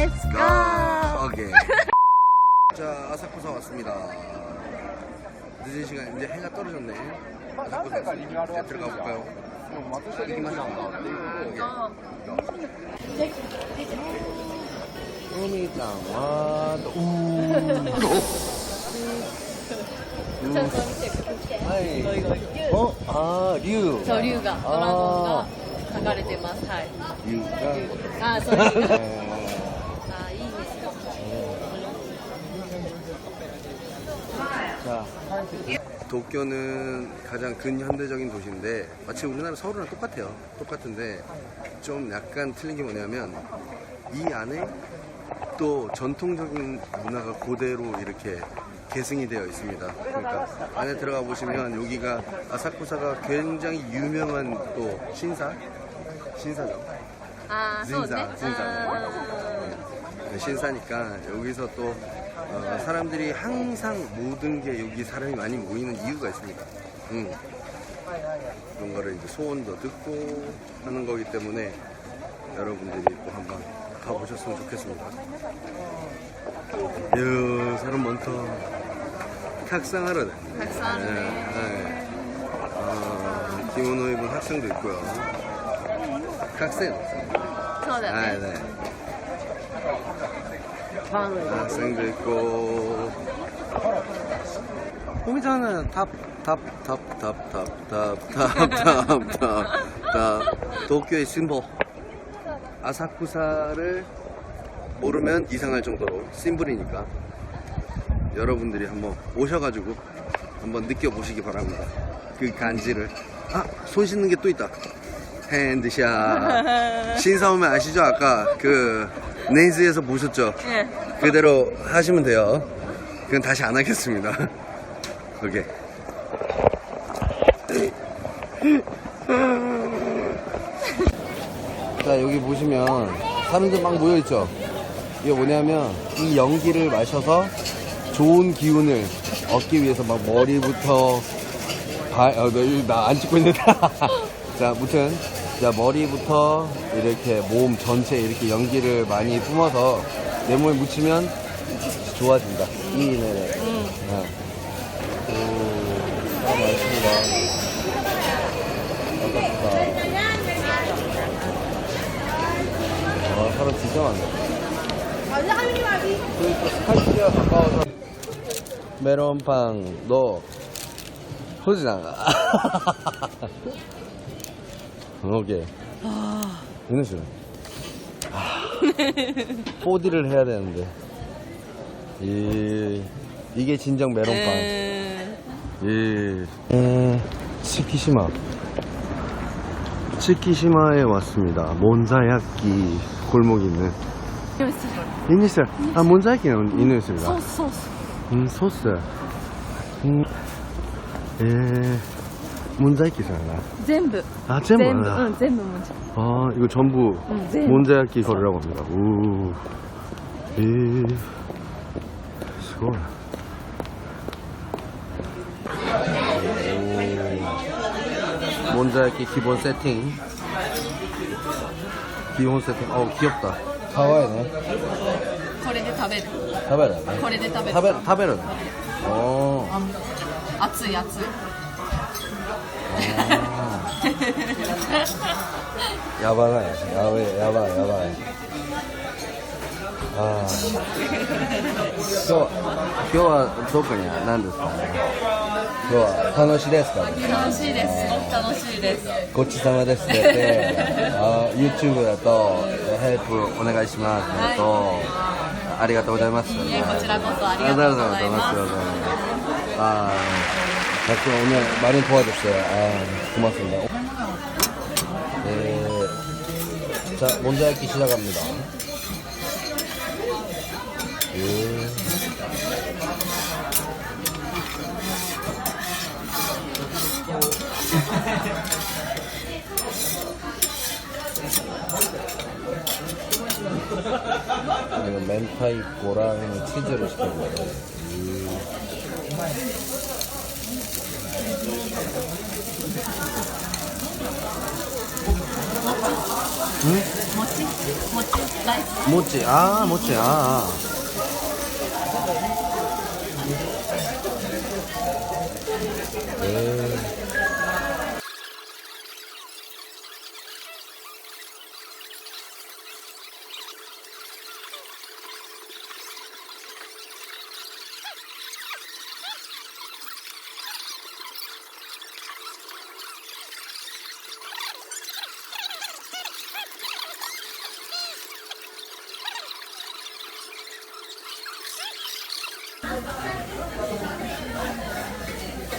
Let's go. 오케이. 자, 아사쿠사 왔습니다. 늦은 시간, 이제 해가 떨어졌네. 아사쿠사 왔습니다. 이제 들어가 볼까요? 이기만 오미짱 와, 우. ちょっと見てください。 하이. 어? 아, 류. そう、竜が、ドラゴンが書かれてます。はい。 류가. あー、そう、竜が。 어, あー、いい 도쿄는 가장 근현대적인 도시인데 마치 우리나라 서울이랑 똑같아요. 똑같은데 좀 약간 틀린 게 뭐냐면 이 안에 또 전통적인 문화가 그대로 이렇게 계승이 되어 있습니다. 그러니까 안에 들어가 보시면 여기가 아사쿠사가 굉장히 유명한 또 신사 신사죠. 아, 신사 신사 아. 네, 신사니까 여기서 또 어, 사람들이 항상 모든 게 여기 사람이 많이 모이는 이유가 있습니다. 음. 그런 거를 이제 소원도 듣고 하는 거기 때문에 여러분들이 또 한번 가보셨으면 좋겠습니다. 이야, 사람 많다. 탁상하러 네. ーたくさんあるね。 네. 어, 기모노 입은 학생도 있고요. 학생 없어요. そうだ 아, ね。 네. 학생도 있고. 호미자는 탑탑탑탑탑탑탑탑탑 도쿄의 심볼 아사쿠사를 모르면 이상할 정도로 심플이니까 여러분들이 한번 오셔가지고 한번 느껴보시기 바랍니다. 그 간지를. 아 손 씻는 게 또 있다 핸드샷 신사 오면 아시죠 아까 그 네이즈에서 보셨죠 ね 그대로 하시면 돼요. 그건 다시 안 하겠습니다. 오케이. 자, 여기 보시면 사람들 막 모여있죠? 이게 뭐냐면 이 연기를 마셔서 좋은 기운을 얻기 위해서 막 머리부터 발, 어, 나안 찍고 있는데. 자, 무튼. 자, 머리부터 이렇게 몸 전체 이렇게 연기를 많이 뿜어서 내 몸에 묻히면 좋아진다. 이, 네네. 네. 오. 아깝다. 아, 사람 진짜 많네. 스카이트리가 가까워서. 메론빵, 너, 소지 강하게 아... 이런 식으로 아... 4D를 해야 되는데. 이... 이게 진정 메론빵. 에... 이... 에... 치키시마. 치키시마에 왔습니다. 몬자야끼 골목이 있는. 이니스 아 몬자야끼는 이누스입니다. 소스 소스. 음 소스. 음... 에... 문자기사나 전부. 아, 전부. 전부, 하나. 응, 전부 문자. 아, 이거 전부 응, 전부. 몬자야끼 설이라고 합니다. 우. 에. 스고. 몬자야끼 기본 세팅. 기본 세팅. 어우, 귀엽다. かわいいねこれで食べる。食べるこれで食べる。食べ食べるねおー熱い熱い。やばない。やばいやばいやばい。ああそう。今日は特に何ですかね？今日は楽しいですか、ね、楽しいです。すごく楽しいです。ごちそうですって。あ YouTube だとヘルプお願いしますだ、はい、と、ありがとうございます、ね、こちらこそありがとうございます。ああ 자꾸 오늘 많이 도와줬어요. 아, 고맙습니다. 네. 자, 몬자야끼 시작합니다. 예. 그리고 멘타이코랑 치즈를 시켜줘요. 음. 응? 모찌? 모찌? 라이스? 모찌, 아, 모찌, 아. 아.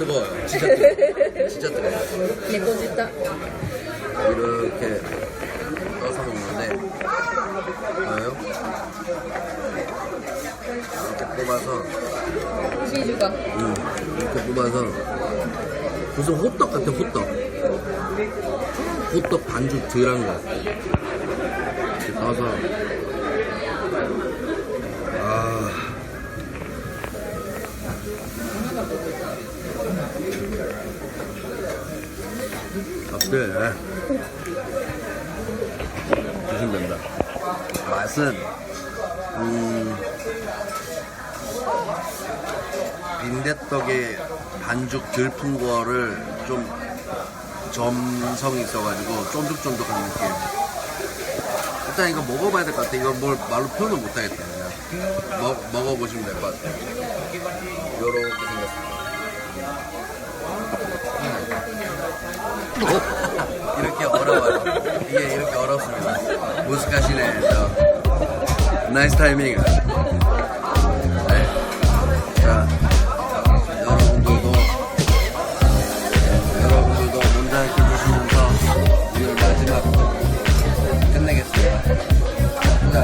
뜨거워요. 진짜 뜨거워요. 진짜 뜨거워요. 내꺼지다. 이렇게 떠서 먹는데 뭐예요? 이렇게 뽑아서. 시주가. 음, 이렇게 뽑아서. 무슨 호떡 같아 호떡. 호떡 반죽 덜한 거 이렇게 떠서. 아. 어때? 드시면 된다 맛은 음 빈대떡에 반죽 덜푼 거를 좀 점성이 있어가지고 쫀득쫀득한 느낌. 일단 이거 먹어봐야 될 것 같아. 이거 뭘 말로 표현을 못하겠다. 그냥. 먹, 먹어보시면 될 것 같아. 요렇게 생겼습니다. 음. 이렇게 어려워요. 이게 이렇게 어렵습니다. 무식하시네. 저. 나이스 타이밍. 네. 자, 여러분들도 여러분들도 문자를 해주시면서 오늘 마지막 끝내겠습니다. 자,